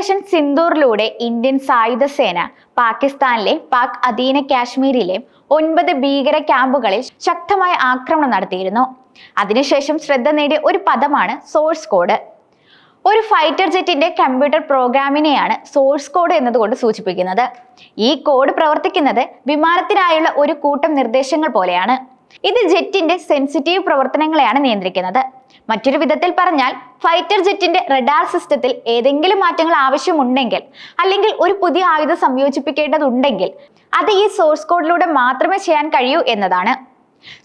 Operation സിന്ദൂറിലൂടെ Indian സായുധ സേന പാകിസ്ഥാനിലെ പാക് അധീന കാശ്മീരിലെ ഒൻപത് ഭീകര ക്യാമ്പുകളിൽ ശക്തമായ ആക്രമണം നടത്തിയിരുന്നു. അതിനുശേഷം ശ്രദ്ധ നേടിയ ഒരു പദമാണ് സോഴ്സ് കോഡ്. ഒരു ഫൈറ്റർ ജെറ്റിന്റെ കമ്പ്യൂട്ടർ പ്രോഗ്രാമിനെയാണ് സോഴ്സ് കോഡ് എന്നതുകൊണ്ട് സൂചിപ്പിക്കുന്നത്. ഈ കോഡ് പ്രവർത്തിക്കുന്നത് വിമാനത്തിനായുള്ള ഒരു കൂട്ടം നിർദ്ദേശങ്ങൾ പോലെയാണ്. ഇത് ജെറ്റിന്റെ സെൻസിറ്റീവ് പ്രവർത്തനങ്ങളെയാണ് നിയന്ത്രിക്കുന്നത്. മറ്റൊരു വിധത്തിൽ പറഞ്ഞാൽ ഫൈറ്റർ ജെറ്റിന്റെ റഡാർ സിസ്റ്റത്തിൽ ഏതെങ്കിലും മാറ്റങ്ങൾ ആവശ്യമുണ്ടെങ്കിൽ അല്ലെങ്കിൽ ഒരു പുതിയ ആയുധം സംയോജിപ്പിക്കേണ്ടതുണ്ടെങ്കിൽ അത് ഈ സോഴ്സ് കോഡിലൂടെ മാത്രമേ ചെയ്യാൻ കഴിയൂ എന്നതാണ്.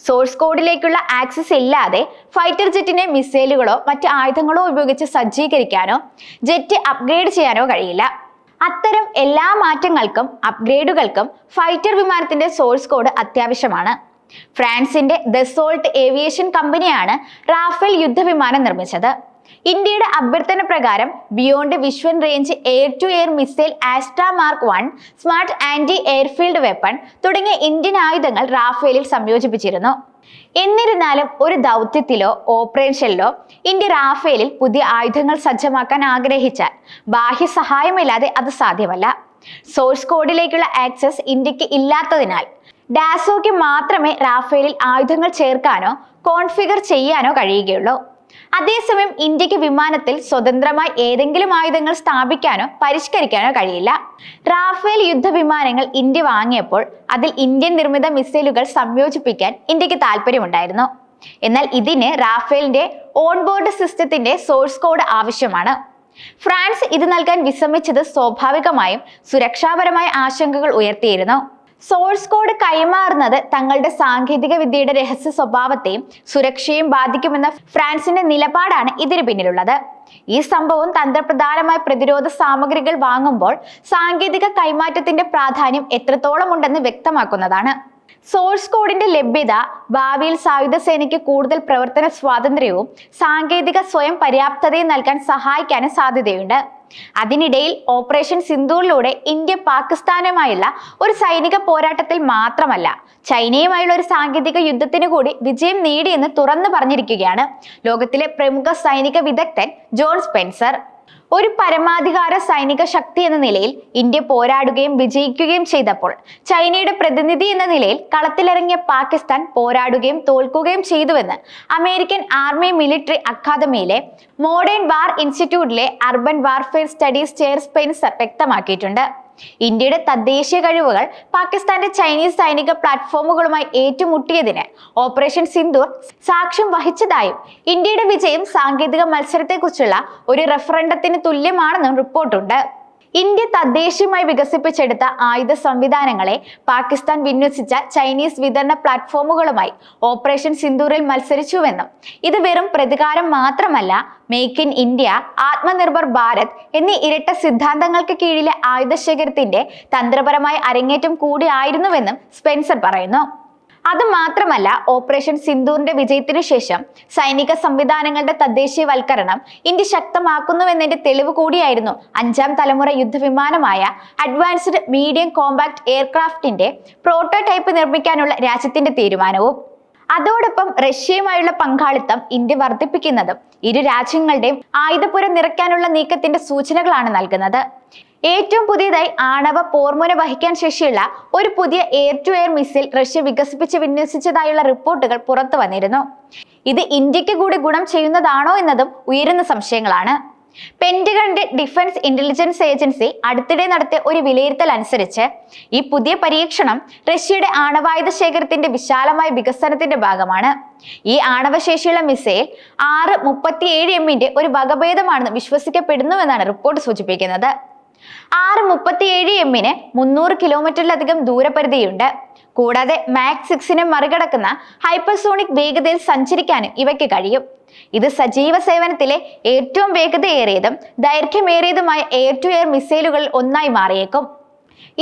സോഴ്സ് കോഡിലേക്കുള്ള ആക്സസ് ഇല്ലാതെ ഫൈറ്റർ ജെറ്റിനെ മിസൈലുകളോ മറ്റ് ആയുധങ്ങളോ ഉപയോഗിച്ച് സജ്ജീകരിക്കാനോ ജെറ്റ് അപ്ഗ്രേഡ് ചെയ്യാനോ കഴിയില്ല. അത്തരം എല്ലാ മാറ്റങ്ങൾക്കും അപ്ഗ്രേഡുകൾക്കും ഫൈറ്റർ വിമാനത്തിന്റെ സോഴ്സ് കോഡ് അത്യാവശ്യമാണ്. ഫ്രാൻസിന്റെ ദസോൾട്ട് ഏവിയേഷൻ കമ്പനിയാണ് റാഫേൽ യുദ്ധവിമാനം നിർമ്മിച്ചത്. ഇന്ത്യയുടെ അഭ്യർത്ഥന പ്രകാരം beyond visual range air to air missile Astra mark one smart anti airfield weapon തുടങ്ങിയ ഇന്ത്യൻ ആയുധങ്ങൾ റാഫേലിൽ സംയോജിപ്പിച്ചിരുന്നു. എന്നിരുന്നാലും ഒരു ദൗത്യത്തിലോ ഓപ്പറേഷനിലോ ഇന്ത്യ റാഫേലിൽ പുതിയ ആയുധങ്ങൾ സജ്ജമാക്കാൻ ആഗ്രഹിച്ചാൽ ബാഹ്യ സഹായമില്ലാതെ അത് സാധ്യമല്ല. സോഴ്സ് കോഡിലേക്കുള്ള ആക്സസ് ഇന്ത്യയ്ക്ക് ഇല്ലാത്തതിനാൽ ഡാസോയ്ക്ക് മാത്രമേ റാഫേലിൽ ആയുധങ്ങൾ ചേർക്കാനോ കോൺഫിഗർ ചെയ്യാനോ കഴിയുകയുള്ളൂ. അതേസമയം ഇന്ത്യയ്ക്ക് വിമാനത്തിൽ സ്വതന്ത്രമായി ഏതെങ്കിലും ആയുധങ്ങൾ സ്ഥാപിക്കാനോ പരിഷ്കരിക്കാനോ കഴിയില്ല. റാഫേൽ യുദ്ധവിമാനങ്ങൾ ഇന്ത്യ വാങ്ങിയപ്പോൾ അതിൽ ഇന്ത്യൻ നിർമ്മിത മിസൈലുകൾ സംയോജിപ്പിക്കാൻ ഇന്ത്യയ്ക്ക് താല്പര്യമുണ്ടായിരുന്നു എന്നാൽ ഇതിന് റാഫേലിന്റെ ഓൺബോർഡ് സിസ്റ്റത്തിന്റെ സോഴ്സ് കോഡ് ആവശ്യമാണ്. ഫ്രാൻസ് ഇത് നൽകാൻ വിസമ്മതിച്ചത് സ്വാഭാവികമായും സുരക്ഷാപരമായ ആശങ്കകൾ ഉയർത്തിയിരുന്നു. സോഴ്സ് കോഡ് കൈമാറുന്നത് തങ്ങളുടെ സാങ്കേതിക വിദ്യയുടെ രഹസ്യ സ്വഭാവത്തെയും സുരക്ഷയും ബാധിക്കുമെന്ന ഫ്രാൻസിന്റെ നിലപാടാണ് ഇതിനു പിന്നിലുള്ളത്. ഈ സംഭവം തന്ത്രപ്രധാനമായ പ്രതിരോധ സാമഗ്രികൾ വാങ്ങുമ്പോൾ സാങ്കേതിക കൈമാറ്റത്തിന്റെ പ്രാധാന്യം എത്രത്തോളം ഉണ്ടെന്ന് വ്യക്തമാക്കുന്നതാണ്. സോഴ്സ് കോഡിന്റെ ലഭ്യത ഭാവിയിൽ സായുധ സേനയ്ക്ക് കൂടുതൽ പ്രവർത്തന സ്വാതന്ത്ര്യവും സാങ്കേതിക സ്വയം പര്യാപ്തതയും നൽകാൻ സഹായിക്കാനും സാധ്യതയുണ്ട്. അതിനിടയിൽ ഓപ്പറേഷൻ സിന്ദൂറിലൂടെ ഇന്ത്യ പാകിസ്ഥാനുമായുള്ള ഒരു സൈനിക പോരാട്ടത്തിൽ മാത്രമല്ല ചൈനയുമായുള്ള ഒരു സാങ്കേതിക യുദ്ധത്തിന് കൂടി വിജയം നേടിയെന്ന് തുറന്നു പറഞ്ഞിരിക്കുകയാണ് ലോകത്തിലെ പ്രമുഖ സൈനിക വിദഗ്ധൻ ജോൺ സ്പെൻസർ. ഒരു പരമാധികാര സൈനിക ശക്തി എന്ന നിലയിൽ ഇന്ത്യ പോരാടുകയും വിജയിക്കുകയും ചെയ്തപ്പോൾ ചൈനയുടെ പ്രതിനിധി എന്ന നിലയിൽ കളത്തിലിറങ്ങിയ പാകിസ്ഥാൻ പോരാടുകയും തോൽക്കുകയും ചെയ്തുവെന്ന് അമേരിക്കൻ ആർമി മിലിറ്ററി അക്കാദമിയിലെ മോഡേൺ വാർ ഇൻസ്റ്റിറ്റ്യൂട്ടിലെ urban warfare studies chair Spencer വ്യക്തമാക്കിയിട്ടുണ്ട്. ഇന്ത്യയുടെ തദ്ദേശീയ കഴിവുകൾ പാകിസ്ഥാന്റെ ചൈനീസ് സൈനിക പ്ലാറ്റ്ഫോമുകളുമായി ഏറ്റുമുട്ടിയതിന് ഓപ്പറേഷൻ സിന്ദൂർ സാക്ഷ്യം വഹിച്ചതായും ഇന്ത്യയുടെ വിജയം സാങ്കേതിക മത്സരത്തെക്കുറിച്ചുള്ള ഒരു റെഫറൻഡത്തിന് തുല്യമാണെന്നും റിപ്പോർട്ടുണ്ട്. ഇന്ത്യ തദ്ദേശീയമായി വികസിപ്പിച്ചെടുത്ത ആയുധ സംവിധാനങ്ങളെ പാകിസ്ഥാൻ വിന്യസിച്ച ചൈനീസ് വിതരണ പ്ലാറ്റ്ഫോമുകളുമായി ഓപ്പറേഷൻ സിന്ദൂറിൽ മത്സരിച്ചുവെന്നും ഇത് വെറും പ്രതികാരം മാത്രമല്ല make in India Atmanirbhar Bharat എന്നീ ഇരട്ട സിദ്ധാന്തങ്ങൾക്ക് കീഴിലെ ആയുധ ശേഖരത്തിന്റെ തന്ത്രപരമായ അരങ്ങേറ്റം കൂടിയായിരുന്നുവെന്നും സ്പെൻസർ പറയുന്നു. അത് മാത്രമല്ല ഓപ്പറേഷൻ സിന്ദൂറിന്റെ വിജയത്തിനു ശേഷം സൈനിക സംവിധാനങ്ങളുടെ തദ്ദേശീയവൽക്കരണം ഇന്ത്യ ശക്തമാക്കുന്നുവെന്നതിന്റെ തെളിവ് കൂടിയായിരുന്നു അഞ്ചാം തലമുറ യുദ്ധവിമാനമായ അഡ്വാൻസ്ഡ് മീഡിയം കോമ്പാക്ട് എയർക്രാഫ്റ്റിന്റെ പ്രോട്ടോടൈപ്പ് നിർമ്മിക്കാനുള്ള രാജ്യത്തിന്റെ തീരുമാനവും. അതോടൊപ്പം റഷ്യയുമായുള്ള പങ്കാളിത്തം ഇന്ത്യ വർദ്ധിപ്പിക്കുന്നതും ഇരു രാജ്യങ്ങളുടെയും ആയുധപുരം നിറയ്ക്കാനുള്ള നീക്കത്തിന്റെ സൂചനകളാണ് നൽകുന്നത്. ഏറ്റവും പുതിയതായി ആണവ പോർമുന വഹിക്കാൻ ശേഷിയുള്ള ഒരു പുതിയ air to air missile Russia വികസിപ്പിച്ച് വിന്യസിച്ചതായുള്ള റിപ്പോർട്ടുകൾ പുറത്തു വന്നിരുന്നു. ഇത് ഇന്ത്യയ്ക്ക് കൂടി ഗുണം ചെയ്യുന്നതാണോ എന്നതും ഉയരുന്ന സംശയങ്ങളാണ്. പെന്റഗണിന്റെ ഡിഫൻസ് ഇന്റലിജൻസ് ഏജൻസി അടുത്തിടെ നടത്തിയ ഒരു വിലയിരുത്തൽ അനുസരിച്ച് ഈ പുതിയ പരീക്ഷണം റഷ്യയുടെ ആണവായുധ ശേഖരത്തിന്റെ വിശാലമായ വികസനത്തിന്റെ ഭാഗമാണ്. ഈ ആണവശേഷിയുള്ള മിസൈൽ ആറ് മുപ്പത്തിയേഴ് എമ്മിന്റെ ഒരു വകഭേദമാണെന്ന് വിശ്വസിക്കപ്പെടുന്നുവെന്നാണ് റിപ്പോർട്ട് സൂചിപ്പിക്കുന്നത്. ആറ് മുപ്പത്തിയേഴ് എമ്മിന് മുന്നൂറ് കിലോമീറ്ററിലധികം ദൂരപരിധിയുണ്ട്. കൂടാതെ മാക്സ് സിക്സിനെ മറികടക്കുന്ന ഹൈപ്പർസോണിക് വേഗതയിൽ സഞ്ചരിക്കാനും ഇവയ്ക്ക് കഴിയും. ഇത് സജീവ സേവനത്തിലെ ഏറ്റവും വേഗതയേറിയതും ദൈർഘ്യമേറിയതുമായ എയർ ടു എയർ മിസൈലുകളിൽ ഒന്നായി മാറിയേക്കും.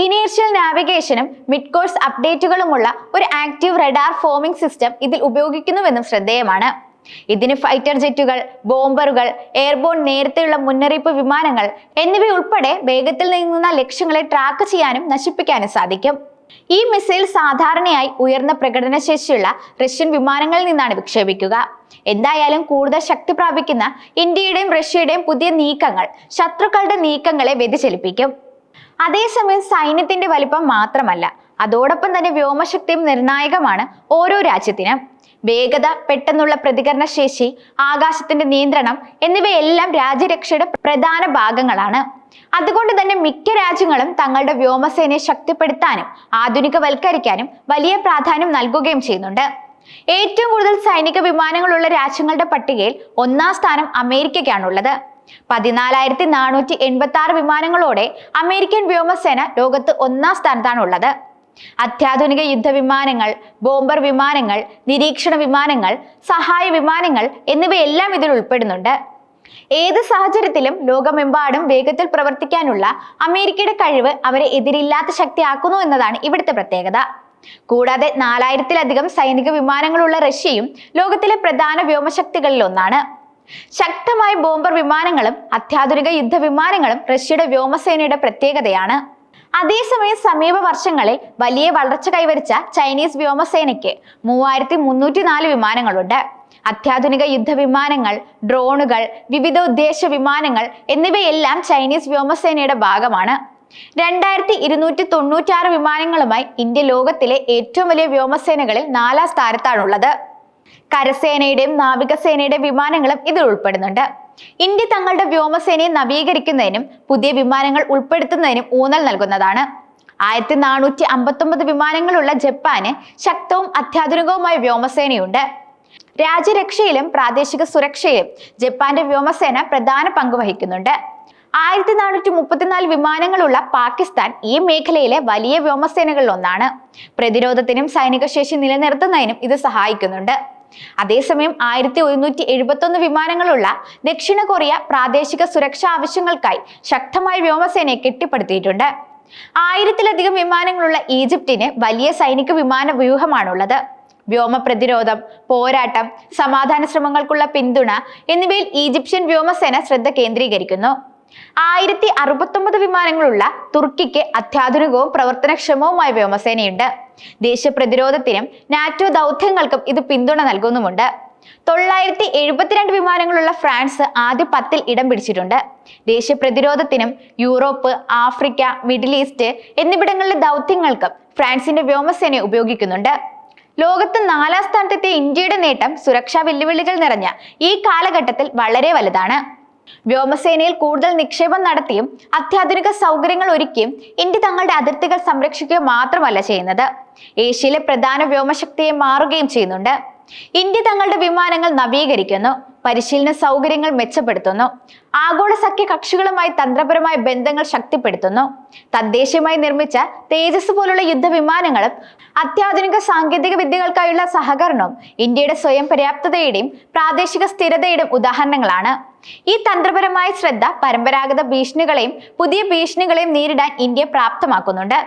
ഇനീഷ്യൽ നാവിഗേഷനും മിഡ് കോഴ്സ് അപ്ഡേറ്റുകളുമുള്ള ഒരു ആക്റ്റീവ് റഡാർ ഫോമിംഗ് സിസ്റ്റം ഇതിൽ ഉപയോഗിക്കുന്നുവെന്നും ശ്രദ്ധേയമാണ്. ഇതിന് ഫൈറ്റർ ജെറ്റുകൾ ബോംബറുകൾ എയർബോൺ നേരത്തെയുള്ള മുന്നറിയിപ്പ് വിമാനങ്ങൾ എന്നിവയുൾപ്പെടെ വേഗത്തിൽ നീങ്ങുന്ന ലക്ഷ്യങ്ങളെ ട്രാക്ക് ചെയ്യാനും നശിപ്പിക്കാനും സാധിക്കും. ഈ മിസൈൽ സാധാരണയായി ഉയർന്ന പ്രകടനശേഷിയുള്ള റഷ്യൻ വിമാനങ്ങളിൽ നിന്നാണ് വിക്ഷേപിക്കുക. എന്തായാലും കൂടുതൽ ശക്തി പ്രാപിക്കുന്ന ഇന്ത്യയുടെയും റഷ്യയുടെയും പുതിയ നീക്കങ്ങൾ ശത്രുക്കളുടെ നീക്കങ്ങളെ വ്യതിചലിപ്പിക്കും. അതേസമയം സൈന്യത്തിന്റെ വലിപ്പം മാത്രമല്ല അതോടൊപ്പം തന്നെ വ്യോമശക്തിയും നിർണായകമാണ് ഓരോ രാജ്യത്തിനും. വേഗത പെട്ടെന്നുള്ള പ്രതികരണ ശേഷി ആകാശത്തിന്റെ നിയന്ത്രണം എന്നിവയെല്ലാം രാജ്യരക്ഷയുടെ പ്രധാന ഭാഗങ്ങളാണ്. അതുകൊണ്ട് തന്നെ മിക്ക രാജ്യങ്ങളും തങ്ങളുടെ വ്യോമസേനയെ ശക്തിപ്പെടുത്താനും ആധുനികവൽക്കരിക്കാനും വലിയ പ്രാധാന്യം നൽകുകയും ചെയ്യുന്നുണ്ട്. ഏറ്റവും കൂടുതൽ സൈനിക വിമാനങ്ങളുള്ള രാജ്യങ്ങളുടെ പട്ടികയിൽ ഒന്നാം സ്ഥാനം അമേരിക്കയ്ക്കാണുള്ളത്. പതിനാലായിരത്തി നാനൂറ്റി എൺപത്തി ആറ് വിമാനങ്ങളോടെ അമേരിക്കൻ വ്യോമസേന ലോകത്ത് ഒന്നാം സ്ഥാനത്താണുള്ളത്. അത്യാധുനിക യുദ്ധവിമാനങ്ങൾ ബോംബർ വിമാനങ്ങൾ നിരീക്ഷണ വിമാനങ്ങൾ സഹായ വിമാനങ്ങൾ എന്നിവയെല്ലാം ഇതിൽ ഉൾപ്പെടുന്നുണ്ട്. ഏത് സാഹചര്യത്തിലും ലോകമെമ്പാടും വേഗത്തിൽ പ്രവർത്തിക്കാനുള്ള അമേരിക്കയുടെ കഴിവ് അവരെ എതിരില്ലാത്ത ശക്തിയാക്കുന്നു എന്നതാണ് ഇവിടുത്തെ പ്രത്യേകത. കൂടാതെ നാലായിരത്തിലധികം സൈനിക വിമാനങ്ങളുള്ള റഷ്യയും ലോകത്തിലെ പ്രധാന വ്യോമശക്തികളിൽ ഒന്നാണ് ശക്തമായ ബോംബർ വിമാനങ്ങളും അത്യാധുനിക യുദ്ധവിമാനങ്ങളും റഷ്യയുടെ വ്യോമസേനയുടെ പ്രത്യേകതയാണ്. അതേസമയം സമീപ വർഷങ്ങളിൽ വലിയ വളർച്ച കൈവരിച്ച ചൈനീസ് വ്യോമസേനയ്ക്ക് മൂവായിരത്തി മുന്നൂറ്റി നാല് വിമാനങ്ങളുണ്ട്. അത്യാധുനിക യുദ്ധവിമാനങ്ങൾ ഡ്രോണുകൾ വിവിധ ഉദ്ദേശ വിമാനങ്ങൾ എന്നിവയെല്ലാം ചൈനീസ് വ്യോമസേനയുടെ ഭാഗമാണ്. രണ്ടായിരത്തി ഇരുന്നൂറ്റി തൊണ്ണൂറ്റാറ് വിമാനങ്ങളുമായി ഇന്ത്യ ലോകത്തിലെ ഏറ്റവും വലിയ വ്യോമസേനകളിൽ നാലാം സ്ഥാനത്താണുള്ളത്. കരസേനയുടെയും നാവികസേനയുടെയും വിമാനങ്ങളും ഇതിൽ ഉൾപ്പെടുന്നുണ്ട്. ഇന്ത്യ തങ്ങളുടെ വ്യോമസേനയെ നവീകരിക്കുന്നതിനും പുതിയ വിമാനങ്ങൾ ഉൾപ്പെടുത്തുന്നതിനും ഊന്നൽ നൽകുന്നതാണ്. ആയിരത്തി നാനൂറ്റി അമ്പത്തൊമ്പത് വിമാനങ്ങളുള്ള ജപ്പാന് ശക്തവും അത്യാധുനികവുമായ വ്യോമസേനയുണ്ട്. രാജ്യരക്ഷയിലും പ്രാദേശിക സുരക്ഷയിലും ജപ്പാന്റെ വ്യോമസേന പ്രധാന പങ്ക് വഹിക്കുന്നുണ്ട്. ആയിരത്തി നാനൂറ്റി മുപ്പത്തിനാല് വിമാനങ്ങളുള്ള പാകിസ്ഥാൻ ഈ മേഖലയിലെ വലിയ വ്യോമസേനകളിൽ ഒന്നാണ് പ്രതിരോധത്തിനും സൈനിക ശേഷി നിലനിർത്തുന്നതിനും ഇത് സഹായിക്കുന്നുണ്ട്. അതേസമയം ആയിരത്തി ഒരുന്നൂറ്റി എഴുപത്തൊന്ന് വിമാനങ്ങളുള്ള ദക്ഷിണ കൊറിയ പ്രാദേശിക സുരക്ഷാ ആവശ്യങ്ങൾക്കായി ശക്തമായ വ്യോമസേനയെ കെട്ടിപ്പടുത്തിയിട്ടുണ്ട്. ആയിരത്തിലധികം വിമാനങ്ങളുള്ള ഈജിപ്തിന് വലിയ സൈനിക വിമാന വ്യൂഹമാണുള്ളത്. വ്യോമ പ്രതിരോധം പോരാട്ടം സമാധാന ശ്രമങ്ങൾക്കുള്ള പിന്തുണ എന്നിവയിൽ ഈജിപ്ഷ്യൻ വ്യോമസേന ശ്രദ്ധ കേന്ദ്രീകരിക്കുന്നു. ആയിരത്തി അറുപത്തൊമ്പത് വിമാനങ്ങളുള്ള തുർക്കിക്ക് അത്യാധുനികവും പ്രവർത്തനക്ഷമവുമായ വ്യോമസേനയുണ്ട്. ദേശീയ പ്രതിരോധത്തിനും നാറ്റോ ദൗത്യങ്ങൾക്കും ഇത് പിന്തുണ നൽകുന്നുമുണ്ട്. തൊള്ളായിരത്തി എഴുപത്തിരണ്ട് വിമാനങ്ങളുള്ള ഫ്രാൻസ് ആദ്യ പത്തിൽ ഇടം പിടിച്ചിട്ടുണ്ട്. ദേശീയ പ്രതിരോധത്തിനും യൂറോപ്പ് ആഫ്രിക്ക മിഡിൽ ഈസ്റ്റ് എന്നിവിടങ്ങളിലെ ദൗത്യങ്ങൾക്കും ഫ്രാൻസിന്റെ വ്യോമസേനയെ ഉപയോഗിക്കുന്നുണ്ട്. ലോകത്ത് നാലാം സ്ഥാനത്തെത്തിയ ഇന്ത്യയുടെ നേട്ടം സുരക്ഷാ വെല്ലുവിളികൾ നിറഞ്ഞ ഈ കാലഘട്ടത്തിൽ വളരെ വലുതാണ്. വ്യോമസേനയിൽ കൂടുതൽ നിക്ഷേപം നടത്തിയും അത്യാധുനിക സൗകര്യങ്ങൾ ഒരുക്കിയും ഇന്ത്യ തങ്ങളുടെ അതിർത്തികൾ സംരക്ഷിക്കുക മാത്രമല്ല ചെയ്യുന്നത്. ഏഷ്യയിലെ പ്രധാന വ്യോമശക്തിയെ മാറുകയും ചെയ്യുന്നുണ്ട്. ഇന്ത്യ തങ്ങളുടെ വിമാനങ്ങൾ നവീകരിക്കുന്നു പരിശീലന സൗകര്യങ്ങൾ മെച്ചപ്പെടുത്തുന്നു ആഗോള സഖ്യ കക്ഷികളുമായി തന്ത്രപരമായ ബന്ധങ്ങൾ ശക്തിപ്പെടുത്തുന്നു. തദ്ദേശീയമായി നിർമ്മിച്ച തേജസ് പോലുള്ള യുദ്ധവിമാനങ്ങളും അത്യാധുനിക സാങ്കേതിക വിദ്യകൾക്കായുള്ള സഹകരണവും ഇന്ത്യയുടെ സ്വയം പര്യാപ്തതയുടെയും പ്രാദേശിക സ്ഥിരതയുടെയും ഉദാഹരണങ്ങളാണ്. ഈ തന്ത്രപരമായ ശ്രദ്ധ പരമ്പരാഗത ഭീഷണികളെയും പുതിയ ഭീഷണികളെയും നേരിടാൻ ഇന്ത്യ പ്രാപ്തമാക്കുന്നുണ്ട്.